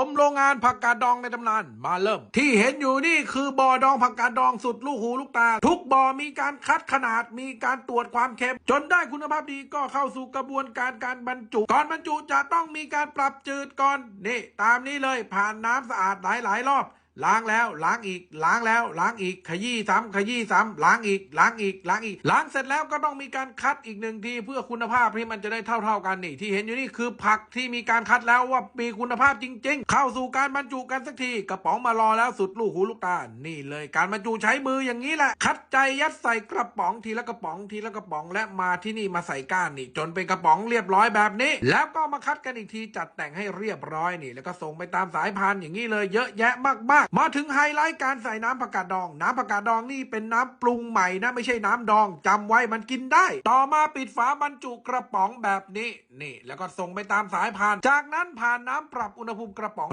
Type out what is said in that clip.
ผมโรงงานผักกาดดองในตำนานมาเริ่ม ที่เห็นอยู่นี่คือบ่อดองผักกาดดองสุดลูกหูลูกตา ทุกบ่อมีการคัดขนาดมีการตรวจความเค็ม จนได้คุณภาพดีก็เข้าสู่กระบวนการการบรรจุ ก่อนบรรจุจะต้องมีการปรับจืดก่อนนี่ตามนี้เลยผ่านน้ำสะอาดหลายหลายรอบ ล้างแล้วล้างอีกล้างแล้วล้างอีกขยี้ซ้ำขยี้ซ้ำล้างอีกล้างอีกล้างอีกล้างเสร็จแล้วก็ต้องมีการคัดอีกหนึ่งทีเพื่อคุณภาพที่มันจะได้เท่า ๆกันนี่ที่เห็นอยู่นี่คือผักที่มีการคัดแล้วว่ามีคุณภาพจริง ๆ เข้าสู่การบรรจุกันสักทีกระป๋องมารอแล้วสุดลูกหูลูกตานี่เลยการบรรจุใช้มืออย่างนี้แหละ คัดใจยัดใส่กระป๋องทีละกระป๋องทีละกระป๋องและมาที่นี่มาใส่ก้านนี่ จนเป็นกระป๋องเรียบร้อยแบบนี้ แล้วก็มาคัดกันอีกทีจัดแต่งให้เรียบร้อยนี่ แล้วก็ส่งไปตามสายพานอย่างนี้เลยเยอะแยะมากมาถึงไฮไลท์การใส่น้ำผักกาดดอง น้ำผักกาดดองนี่เป็นน้ำปรุงใหม่นะไม่ใช่น้ำดองจำไว้มันกินได้ ต่อมาปิดฝาบรรจุกระป๋องแบบนี้นี่ แล้วก็ส่งไปตามสายพาน จากนั้นผ่านน้ำปรับอุณหภูมิกระป๋อง